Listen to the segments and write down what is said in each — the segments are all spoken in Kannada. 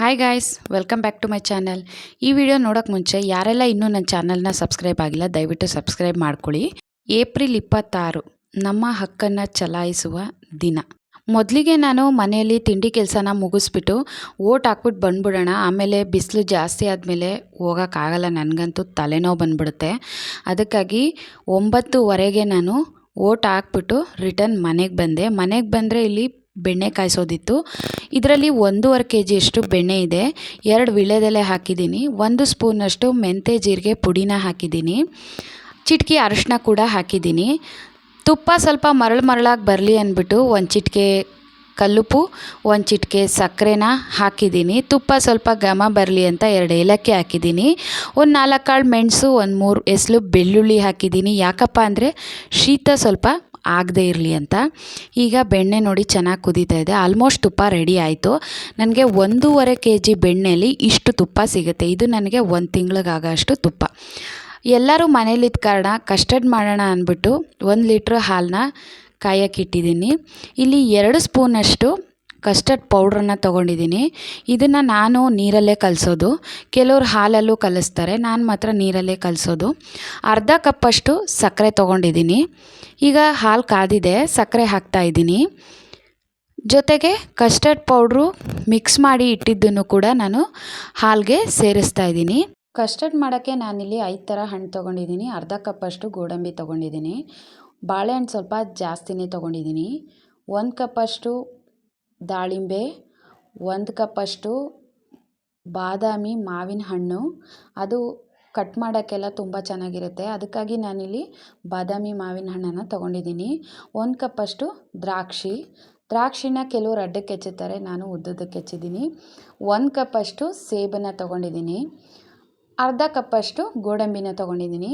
Hi guys welcome back to my channel ಈ ವಿಡಿಯೋ ನೋಡೋಕ್ಕೆ ಮುಂಚೆ ಯಾರೆಲ್ಲ ಇನ್ನೂ ನನ್ನ ಚಾನಲ್ನ ಸಬ್ಸ್ಕ್ರೈಬ್ ಆಗಿಲ್ಲ, ದಯವಿಟ್ಟು ಸಬ್ಸ್ಕ್ರೈಬ್ ಮಾಡ್ಕೊಳ್ಳಿ. ಏಪ್ರಿಲ್ ಇಪ್ಪತ್ತಾರು, ನಮ್ಮ ಹಕ್ಕನ್ನು ಚಲಾಯಿಸುವ ದಿನ. ಮೊದಲಿಗೆ ನಾನು ಮನೆಯಲ್ಲಿ ತಿಂಡಿ ಕೆಲಸನ ಮುಗಿಸ್ಬಿಟ್ಟು ಓಟ್ ಹಾಕ್ಬಿಟ್ಟು ಬಂದ್ಬಿಡೋಣ, ಆಮೇಲೆ ಬಿಸಿಲು ಜಾಸ್ತಿ ಆದಮೇಲೆ ಹೋಗೋಕ್ಕಾಗಲ್ಲ ನನಗಂತೂ ತಲೆನೋವು ಬಂದ್ಬಿಡುತ್ತೆ. ಅದಕ್ಕಾಗಿ ಒಂಬತ್ತುವರೆಗೆ ನಾನು ಓಟ್ ಹಾಕ್ಬಿಟ್ಟು ರಿಟರ್ನ್ ಮನೆಗೆ ಬಂದೆ. ಮನೆಗೆ ಬಂದರೆ ಇಲ್ಲಿ ಬೆಣ್ಣೆ ಕಾಯಿಸೋದಿತ್ತು. ಇದರಲ್ಲಿ ಒಂದೂವರೆ ಕೆ ಜಿಯಷ್ಟು ಬೆಣ್ಣೆ ಇದೆ. ಎರಡು ವಿಳೆದೆಲೆ ಹಾಕಿದ್ದೀನಿ. ಒಂದು ಸ್ಪೂನಷ್ಟು ಮೆಂತೆ ಜೀರಿಗೆ ಪುಡಿನ ಹಾಕಿದ್ದೀನಿ. ಚಿಟಕಿ ಅರಿಶಿನ ಕೂಡ ಹಾಕಿದ್ದೀನಿ. ತುಪ್ಪ ಸ್ವಲ್ಪ ಮರಳು ಮರಳಾಗಿ ಬರಲಿ ಅಂದ್ಬಿಟ್ಟು ಒಂದು ಚಿಟಿಕೆ ಕಲ್ಲುಪು ಒಂದು ಚಿಟಿಕೆ ಸಕ್ಕರೆನ ಹಾಕಿದ್ದೀನಿ. ತುಪ್ಪ ಸ್ವಲ್ಪ ಘಮ ಬರಲಿ ಅಂತ ಎರಡು ಏಲಕ್ಕಿ ಹಾಕಿದ್ದೀನಿ. ಒಂದು ನಾಲ್ಕು ಕಾಳು ಮೆಣಸು, ಒಂದು ಮೂರು ಎಸಲು ಬೆಳ್ಳುಳ್ಳಿ ಹಾಕಿದ್ದೀನಿ. ಯಾಕಪ್ಪ ಅಂದರೆ ಶೀತ ಸ್ವಲ್ಪ ಆಗದೇ ಇರಲಿ ಅಂತ. ಈಗ ಬೆಣ್ಣೆ ನೋಡಿ ಚೆನ್ನಾಗಿ ಕುದೀತಾ ಇದೆ. ಆಲ್ಮೋಸ್ಟ್ ತುಪ್ಪ ರೆಡಿ ಆಯಿತು. ನನಗೆ ಒಂದೂವರೆ ಕೆ ಜಿ ಬೆಣ್ಣೆಯಲ್ಲಿ ಇಷ್ಟು ತುಪ್ಪ ಸಿಗುತ್ತೆ. ಇದು ನನಗೆ ಒಂದು ತಿಂಗಳಿಗಾಗೋಷ್ಟು ತುಪ್ಪ. ಎಲ್ಲರೂ ಮನೇಲಿದ್ದ ಕಾರಣ ಕಸ್ಟರ್ಡ್ ಮಾಡೋಣ ಅಂದ್ಬಿಟ್ಟು ಒಂದು ಲೀಟ್ರ್ ಹಾಲನ್ನ ಕಾಯಕ್ಕಿಟ್ಟಿದ್ದೀನಿ ಇಲ್ಲಿ ಎರಡು ಸ್ಪೂನಷ್ಟು ಕಸ್ಟರ್ಡ್ ಪೌಡ್ರನ್ನು ತೊಗೊಂಡಿದ್ದೀನಿ. ಇದನ್ನು ನಾನು ನೀರಲ್ಲೇ ಕಲಿಸೋದು. ಕೆಲವ್ರು ಹಾಲಲ್ಲೂ ಕಲಿಸ್ತಾರೆ, ನಾನು ಮಾತ್ರ ನೀರಲ್ಲೇ ಕಲಿಸೋದು. ಅರ್ಧ ಕಪ್ಪಷ್ಟು ಸಕ್ಕರೆ ತೊಗೊಂಡಿದ್ದೀನಿ. ಈಗ ಹಾಲು ಕಾದಿದೆ ಸಕ್ಕರೆ ಹಾಕ್ತಾಯಿದ್ದೀನಿ ಜೊತೆಗೆ ಕಸ್ಟರ್ಡ್ ಪೌಡ್ರು ಮಿಕ್ಸ್ ಮಾಡಿ ಇಟ್ಟಿದ್ದನ್ನು ಕೂಡ ನಾನು ಹಾಲಿಗೆ ಸೇರಿಸ್ತಾ ಇದ್ದೀನಿ. ಕಸ್ಟರ್ಡ್ ಮಾಡೋಕ್ಕೆ ನಾನಿಲ್ಲಿ ಐದು ಥರ ಹಣ್ಣು ತೊಗೊಂಡಿದ್ದೀನಿ. ಅರ್ಧ ಕಪ್ಪಷ್ಟು ಗೋಡಂಬಿ ತೊಗೊಂಡಿದ್ದೀನಿ. ಬಾಳೆಹಣ್ಣು ಸ್ವಲ್ಪ ಜಾಸ್ತಿನೇ ತೊಗೊಂಡಿದ್ದೀನಿ. ಒಂದು ಕಪ್ಪಷ್ಟು ದಾಳಿಂಬೆ, ಒಂದು ಕಪ್ಪಷ್ಟು ಬಾದಾಮಿ ಮಾವಿನ ಹಣ್ಣು. ಅದು ಕಟ್ ಮಾಡೋಕ್ಕೆಲ್ಲ ತುಂಬ ಚೆನ್ನಾಗಿರುತ್ತೆ. ಅದಕ್ಕಾಗಿ ನಾನಿಲ್ಲಿ ಬಾದಾಮಿ ಮಾವಿನ ಹಣ್ಣನ್ನು ತೊಗೊಂಡಿದ್ದೀನಿ. ಒಂದು ಕಪ್ಪಷ್ಟು ದ್ರಾಕ್ಷಿ. ದ್ರಾಕ್ಷಿನ ಕೆಲವರು ಅಡ್ಡಕ್ಕೆ ಹೆಚ್ಚುತ್ತಾರೆ ನಾನು ಉದ್ದದಕ್ಕೆ ಹೆಚ್ಚಿದ್ದೀನಿ. ಒಂದು ಕಪ್ಪಷ್ಟು ಸೇಬನ್ನು ತೊಗೊಂಡಿದ್ದೀನಿ. ಅರ್ಧ ಕಪ್ಪಷ್ಟು ಗೋಡಂಬಿನ ತೊಗೊಂಡಿದ್ದೀನಿ.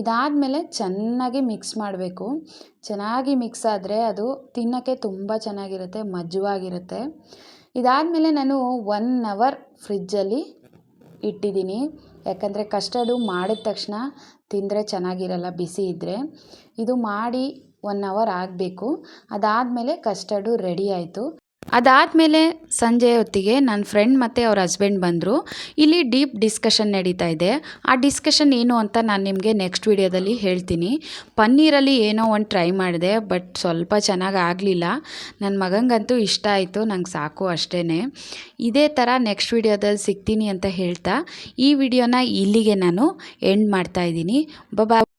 ಇದಾದಮೇಲೆ ಚೆನ್ನಾಗಿ ಮಿಕ್ಸ್ ಮಾಡಬೇಕು. ಚೆನ್ನಾಗಿ ಮಿಕ್ಸ್ ಆದರೆ ಅದು ತಿನ್ನೋಕ್ಕೆ ತುಂಬ ಚೆನ್ನಾಗಿರುತ್ತೆ ಮಜ್ಜುವಾಗಿರುತ್ತೆ ಇದಾದಮೇಲೆ ನಾನು ಒನ್ ಅವರ್ ಫ್ರಿಜ್ಜಲ್ಲಿ ಇಟ್ಟಿದ್ದೀನಿ. ಯಾಕಂದರೆ ಕಸ್ಟರ್ಡು ಮಾಡಿದ ತಕ್ಷಣ ತಿಂದರೆ ಚೆನ್ನಾಗಿರಲ್ಲ, ಬಿಸಿ ಇದ್ದರೆ ಇದು ಮಾಡಿ ಒನ್ ಅವರ್ ಆಗಬೇಕು. ಅದಾದಮೇಲೆ ಕಸ್ಟರ್ಡು ರೆಡಿ ಆಯಿತು. ಅದಾದಮೇಲೆ ಸಂಜೆ ಹೊತ್ತಿಗೆ ನನ್ನ ಫ್ರೆಂಡ್ ಮತ್ತು ಅವ್ರ ಹಸ್ಬೆಂಡ್ ಬಂದರು. ಇಲ್ಲಿ ಡೀಪ್ ಡಿಸ್ಕಷನ್ ನಡೀತಾ ಇದೆ. ಆ ಡಿಸ್ಕಷನ್ ಏನು ಅಂತ ನಾನು ನಿಮಗೆ ನೆಕ್ಸ್ಟ್ ವಿಡಿಯೋದಲ್ಲಿ ಹೇಳ್ತೀನಿ. ಪನ್ನೀರಲ್ಲಿ ಏನೋ ಒಂದು ಟ್ರೈ ಮಾಡಿದೆ ಬಟ್ ಸ್ವಲ್ಪ ಚೆನ್ನಾಗಿ ಆಗಲಿಲ್ಲ. ನನ್ನ ಮಗಂಗಂತೂ ಇಷ್ಟ ಆಯಿತು, ನಂಗೆ ಸಾಕು ಅಷ್ಟೇ ಇದೇ ಥರ ನೆಕ್ಸ್ಟ್ ವಿಡಿಯೋದಲ್ಲಿ ಸಿಗ್ತೀನಿ ಅಂತ ಹೇಳ್ತಾ, ಈ ವಿಡಿಯೋನ ಇಲ್ಲಿಗೆ ನಾನು ಎಂಡ್ ಮಾಡ್ತಾ ಮಾಡ್ತಾಯಿದ್ದೀನಿ ಬಬಾ